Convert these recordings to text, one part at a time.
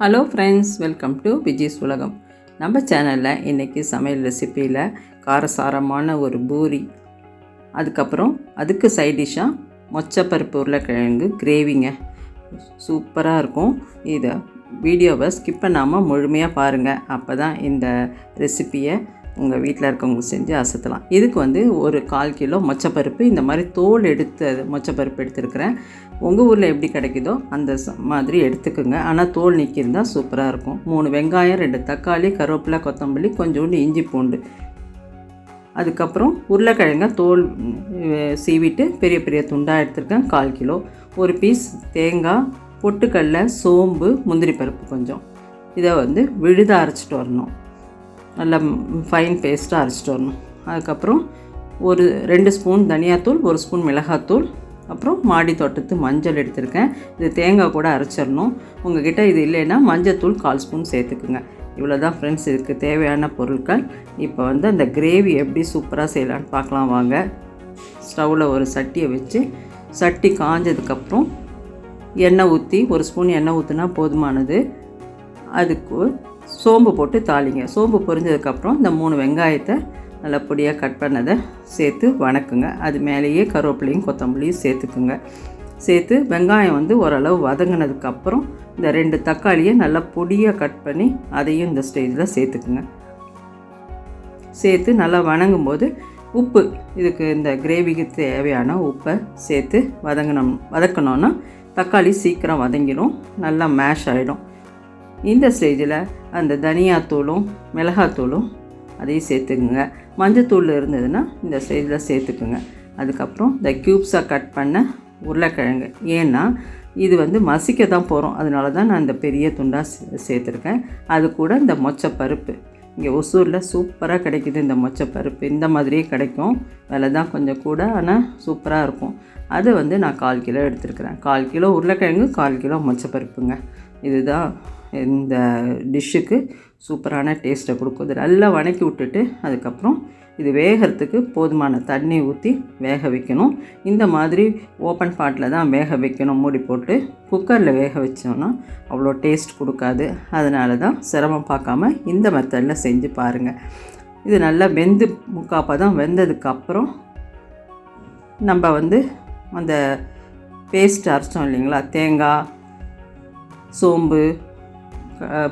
Hello friends welcome to Vijay's Ulagam நம்ம சேனலில் இன்றைக்கி சமையல் ரெசிப்பியில் காரசாரமான ஒரு பூரி. அதுக்கப்புறம் அதுக்கு சைட் டிஷ்ஷாக மொச்சப்பருப்பு உருளைக்கிழங்கு கிரேவிங்க சூப்பராக இருக்கும். இதை வீடியோவை ஸ்கிப் பண்ணாமல் முழுமையாக பாருங்கள் அப்போ தான் இந்த ரெசிப்பியை உங்கள் வீட்டில் இருக்கவங்க செஞ்சு அசத்தலாம். இதுக்கு வந்து ஒரு கால் கிலோ மொச்சப்பருப்பு இந்த மாதிரி தோல் எடுத்து மொச்சப்பருப்பு எடுத்துருக்கிறேன். உங்கள் ஊரில் எப்படி கிடைக்குதோ அந்த ச- மாதிரி எடுத்துக்கோங்க. ஆனால் தோல் நீக்கியிருந்தால் சூப்பராக இருக்கும். மூணு வெங்காயம் ரெண்டு தக்காளி கருவேப்பிலை கொத்தமல்லி கொஞ்சோண்டு இஞ்சி பூண்டு. அதுக்கப்புறம் உருளைக்கிழங்க தோல் சீவிட்டு பெரிய பெரிய துண்டாக எடுத்திருக்கேன் கால் கிலோ. ஒரு பீஸ் தேங்காய் பொட்டுக்கடலை சோம்பு முந்திரி பருப்பு கொஞ்சம். இதை வந்து விழுத அரைச்சிட்டு வரணும். நல்லா ஃபைன் பேஸ்ட்டாக அரைச்சிட்டு வரணும். அதுக்கப்புறம் ஒரு ரெண்டு ஸ்பூன் தனியாத்தூள் ஒரு ஸ்பூன் மிளகாத்தூள் அப்புறம் மாடி தோட்டத்து மஞ்சள் எடுத்திருக்கேன். இது தேங்காய் கூட அரைச்சிடணும். உங்ககிட்ட இது இல்லைன்னா மஞ்சத்தூள் கால் ஸ்பூன் சேர்த்துக்குங்க. இவ்வளோ தான் ஃப்ரெண்ட்ஸ் இதுக்கு தேவையான பொருட்கள். இப்போ வந்து அந்த கிரேவி எப்படி சூப்பராக செய்யலான்னு பார்க்கலாம் வாங்க. ஸ்டவ்வில் ஒரு சட்டியை வச்சு சட்டி காஞ்சதுக்கப்புறம் எண்ணெய் ஊற்றி ஒரு ஸ்பூன் எண்ணெய் ஊற்றினா போதுமானது. அதுக்கு சோம்பு போட்டு தாளிங்க. சோம்பு பொரிஞ்சதுக்கப்புறம் இந்த மூணு வெங்காயத்தை நல்லா பொடியாக கட் பண்ணதை சேர்த்து வணக்குங்க. அது மேலேயே கருவேப்பிலையும் கொத்தமல்லியும் சேர்த்துக்குங்க. சேர்த்து வெங்காயம் வந்து ஓரளவு வதங்கினதுக்கப்புறம் இந்த ரெண்டு தக்காளியை நல்லா பொடியாக கட் பண்ணி அதையும் இந்த ஸ்டேஜில் சேர்த்துக்குங்க. சேர்த்து நல்லா வணங்கும் போது உப்பு இதுக்கு இந்த கிரேவிக்கு தேவையான உப்பை சேர்த்து வதங்கணும். வதக்கணுன்னா தக்காளி சீக்கிரம் வதங்கிடும் நல்லா மேஷ் ஆகிடும் இந்த ஸ்டேஜில் அந்த தனியாத்தூளும் மிளகாத்தூளும் அதையும் சேர்த்துக்குங்க. மஞ்சத்தூள் இருந்ததுன்னா இந்த ஸ்டேஜில் சேர்த்துக்குங்க. அதுக்கப்புறம் இந்த க்யூப்ஸாக கட் பண்ண உருளைக்கிழங்கு. ஏன்னா இது வந்து மசிக்க தான் போகிறோம் அதனால தான் நான் இந்த பெரிய துண்டாக சே- சேர்த்துருக்கேன். அது கூட இந்த மொச்சப்பருப்பு. இங்கே ஒசூரில் சூப்பராக கிடைக்குது இந்த மொச்சப்பருப்பு. இந்த மாதிரியே கிடைக்கும். விலை தான் கொஞ்சம் கூட ஆனால் சூப்பராக இருக்கும். அது வந்து நான் கால் கிலோ எடுத்துருக்கிறேன். கால் கிலோ உருளைக்கிழங்கு கால் கிலோ மொச்சப்பருப்புங்க. இதுதான் இந்த டிஷ்ஷுக்கு சூப்பரான டேஸ்ட்டை கொடுக்கும். இது நல்லா வணக்கி விட்டுட்டு அதுக்கப்புறம் இது வேகிறதுக்கு போதுமான தண்ணி ஊற்றி வேக வைக்கணும். இந்த மாதிரி ஓப்பன் பாட்டில் தான் வேக வைக்கணும். மூடி போட்டு குக்கரில் வேக வச்சோன்னா அவ்வளோ டேஸ்ட் கொடுக்காது. அதனால தான் சிரமம் பார்க்காம இந்த மெத்தடில் செஞ்சு பாருங்கள் இது நல்லா வெந்து முக்காப்பாக தான் வெந்ததுக்கப்புறம் நம்ம வந்து அந்த பேஸ்ட் அரைச்சோம் இல்லைங்களா? தேங்காய் சோம்பு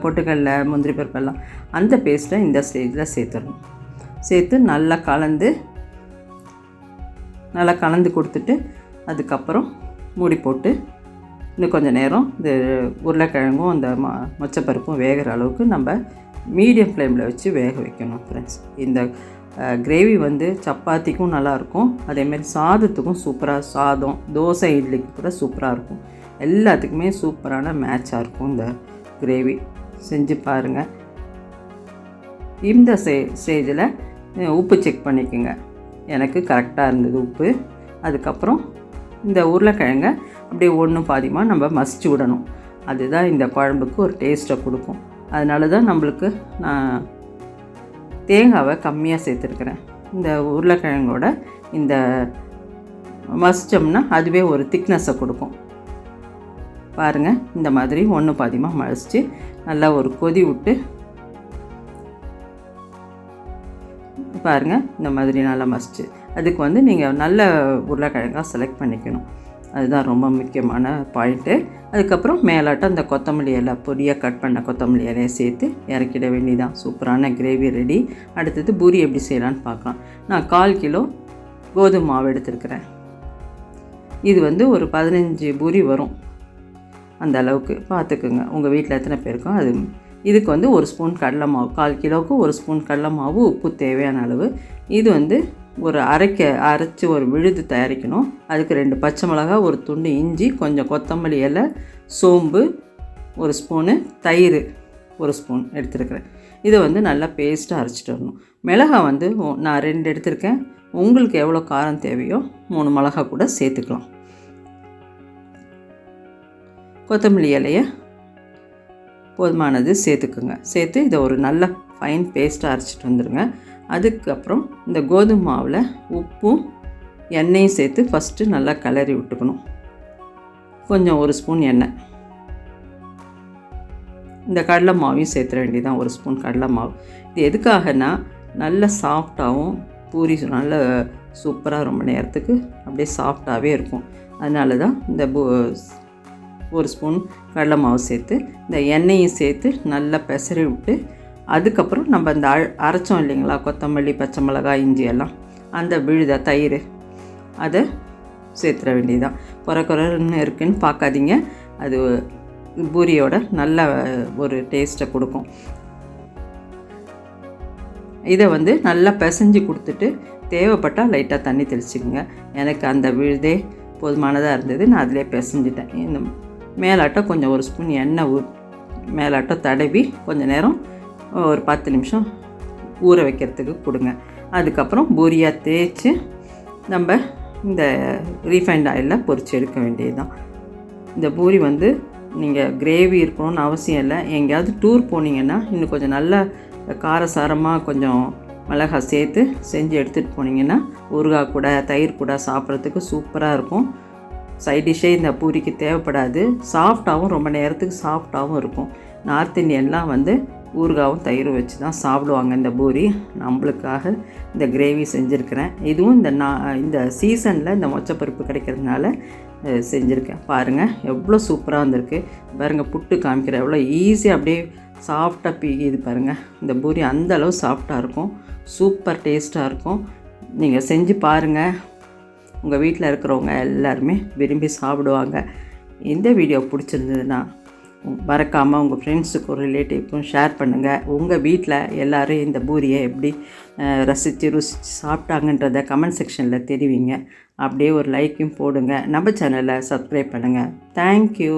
பொட்டுக்கடலை முந்திரி பருப்பெல்லாம் அந்த பேஸ்ட்டை இந்த ஸ்டேஜில் சேர்த்துடணும். சேர்த்து நல்லா கலந்து நல்லா கலந்து கொடுத்துட்டு அதுக்கப்புறம் மூடி போட்டு இன்னும் கொஞ்சம் நேரம் இந்த உருளைக்கிழங்கும் அந்த ம மொச்சப்பருப்பும் வேகிற அளவுக்கு நம்ம மீடியம் ஃப்ளேமில் வச்சு வேக வைக்கணும் ஃப்ரெண்ட்ஸ் இந்த கிரேவி வந்து சப்பாத்திக்கும் நல்லாயிருக்கும். அதேமாரி சாதத்துக்கும் சூப்பராக சாதம் தோசை இட்லிக்கு கூட சூப்பராக இருக்கும். எல்லாத்துக்குமே சூப்பரான மேட்சாக இருக்கும் இந்த கிரேவி செஞ்சு பாருங்கள் இந்த ஸ்டே ஸ்டேஜில் உப்பு செக் பண்ணிக்கோங்க. எனக்கு கரெக்டாக இருந்தது உப்பு. அதுக்கப்புறம் இந்த உருளைக்கிழங்கை அப்படியே ஒன்று பாதிமாக நம்ம மசிச்சு விடணும். அதுதான் இந்த குழம்புக்கு ஒரு டேஸ்ட்டை கொடுக்கும். அதனால தான் நம்மளுக்கு நான் தேங்காவை கம்மியாக சேர்த்துருக்குறேன். இந்த உருளைக்கிழங்கோட இந்த மசிச்சோம்னா அதுவே ஒரு திக்னஸை கொடுக்கும். பாருங்கள் இந்த மாதிரி ஒன்று பாதியமாக மசிச்சு நல்லா ஒரு கொதி விட்டு பாருங்கள் இந்த மாதிரி நல்லா மசிச்சு. அதுக்கு வந்து நீங்கள் நல்ல உருளைக்கிழங்காக செலக்ட் பண்ணிக்கணும். அதுதான் ரொம்ப முக்கியமான பாயிண்ட்டு அதுக்கப்புறம் மேலாட்டம் அந்த கொத்தமல்லி இலை பொடியாக கட் பண்ண கொத்தமல்லி இலையை சேர்த்து இறக்கிட வேண்டியதான் சூப்பரான கிரேவி ரெடி அடுத்தது பூரி எப்படி செய்யலான்னு பார்க்கலாம். நான் கால் கிலோ கோதுமை மாவு எடுத்துருக்கிறேன். இது வந்து ஒரு பதினஞ்சு பூரி வரும். அந்த அளவுக்கு பார்த்துக்குங்க. உங்கள் வீட்டில் எத்தனை பேருக்கோ அது இதுக்கு வந்து ஒரு ஸ்பூன் கடலை மாவு கால் கிலோவுக்கு ஒரு ஸ்பூன் கடலை மாவு உப்பு தேவையான அளவு. இது வந்து ஒரு அரைக்க அரைச்சி ஒரு விழுது தயாரிக்கணும். அதுக்கு ரெண்டு பச்சை மிளகா ஒரு துண்டு இஞ்சி கொஞ்சம் கொத்தமல்லி இலை சோம்பு ஒரு ஸ்பூனு தயிர் ஒரு ஸ்பூன் எடுத்துருக்கிறேன். இதை வந்து நல்லா பேஸ்ட்டாக அரைச்சிட்டு வரணும். மிளகா வந்து நான் ரெண்டு எடுத்திருக்கேன். உங்களுக்கு எவ்வளோ காரம் தேவையோ மூணு மிளகா கூட சேர்த்துக்கலாம். கொத்தமல்லி இலையை போதுமானது சேர்த்துக்குங்க. சேர்த்து இதை ஒரு நல்ல ஃபைன் பேஸ்ட்டாக அரைச்சிட்டு வந்துடுங்க அதுக்கப்புறம் இந்த கோதுமை மாவில் உப்பும் எண்ணெயும் சேர்த்து ஃபஸ்ட்டு நல்லா கிளறி விட்டுக்கணும். கொஞ்சம் ஒரு ஸ்பூன் எண்ணெய். இந்த கடலை மாவையும் சேர்த்துற வேண்டியதான் ஒரு ஸ்பூன் கடலை மாவு. இது எதுக்காகனா நல்ல சாஃப்டாகவும் பூரி நல்ல சூப்பராக ரொம்ப நேரத்துக்கு அப்படியே சாஃப்டாகவே இருக்கும். அதனால தான் இந்த பூ ஒரு ஸ்பூன் கடலை மாவு சேர்த்து இந்த எண்ணெயும் சேர்த்து நல்லா பெசரி விட்டு அதுக்கப்புறம் நம்ம இந்த அ அரைச்சோம் இல்லைங்களா கொத்தமல்லி பச்சை மிளகாய் இஞ்சி எல்லாம். அந்த விழுத தயிர் அதை சேர்த்துற வேண்டியதுதான். குறை குறைன்னு இருக்குன்னு பார்க்காதீங்க. அது பூரியோட நல்ல ஒரு டேஸ்ட்டை கொடுக்கும். இதை வந்து நல்லா பிசைஞ்சு கொடுத்துட்டு தேவைப்பட்டால் லைட்டாக தண்ணி தெளிச்சுக்கோங்க. எனக்கு அந்த விழுதே போதுமானதாக இருந்தது. நான் அதிலே பிசைஞ்சிட்டேன். மேலாட்டம் கொஞ்சம் ஒரு ஸ்பூன் எண்ணெய் ஊ மேலாட்டம் தடவி கொஞ்சம் நேரம் ஒரு பத்து நிமிஷம் ஊற வைக்கிறதுக்கு கொடுங்க. அதுக்கப்புறம் பூரியாக தேய்ச்சி நம்ம இந்த ரீஃபைண்ட் ஆயிலில் பொறிச்சு எடுக்க வேண்டியது தான் இந்த பூரி வந்து நீங்கள் கிரேவி இருக்கணும்னு அவசியம் இல்லை. எங்கேயாவது டூர் போனீங்கன்னா இன்னும் கொஞ்சம் நல்ல காரசாரமாக கொஞ்சம் மிளகாய் சேர்த்து செஞ்சு எடுத்துகிட்டு போனீங்கன்னா ஊறுகாய் கூட தயிர் கூட சாப்பிட்றதுக்கு சூப்பராக இருக்கும். சைட் டிஷ்ஷே இந்த பூரிக்கு தேவைப்படாது. சாஃப்டாகவும் ரொம்ப நேரத்துக்கு சாஃப்டாகவும் இருக்கும். நார்த் இந்தியன்லாம் வந்து ஊறுகாவும் தயிரும் வச்சு தான் சாப்பிடுவாங்க இந்த பூரி. நம்மளுக்காக இந்த கிரேவி செஞ்சுருக்கிறேன். இதுவும் இந்த நா இந்த சீசனில் இந்த மொச்சப்பருப்பு கிடைக்கிறதுனால செஞ்சுருக்கேன். பாருங்கள் எவ்வளோ சூப்பராக வந்திருக்கு. பாருங்கள் புட்டு காமிக்கிற எவ்வளோ ஈஸியாக அப்படியே சாஃப்டாக பீகிது பாருங்கள் இந்த பூரி அந்த அளவு சாஃப்டாக இருக்கும். சூப்பர் டேஸ்ட்டாக இருக்கும். நீங்கள் செஞ்சு பாருங்கள் உங்கள் வீட்டில் இருக்கிறவங்க எல்லாருமே விரும்பி சாப்பிடுவாங்க. இந்த வீடியோ பிடிச்சிருந்ததுன்னா மறக்காமல் உங்கள் ஃப்ரெண்ட்ஸுக்கும் ரிலேட்டிவ்க்கும் ஷேர் பண்ணுங்கள் உங்கள் வீட்டில் எல்லோரும் இந்த பூரியை எப்படி ரசித்து ருசித்து சாப்பிட்டாங்கன்றத கமெண்ட் செக்ஷனில் தெரிவிங்க. அப்படியே ஒரு லைக்கும் போடுங்க. நம்ம சேனலை சப்ஸ்கிரைப் பண்ணுங்கள் தேங்க்யூ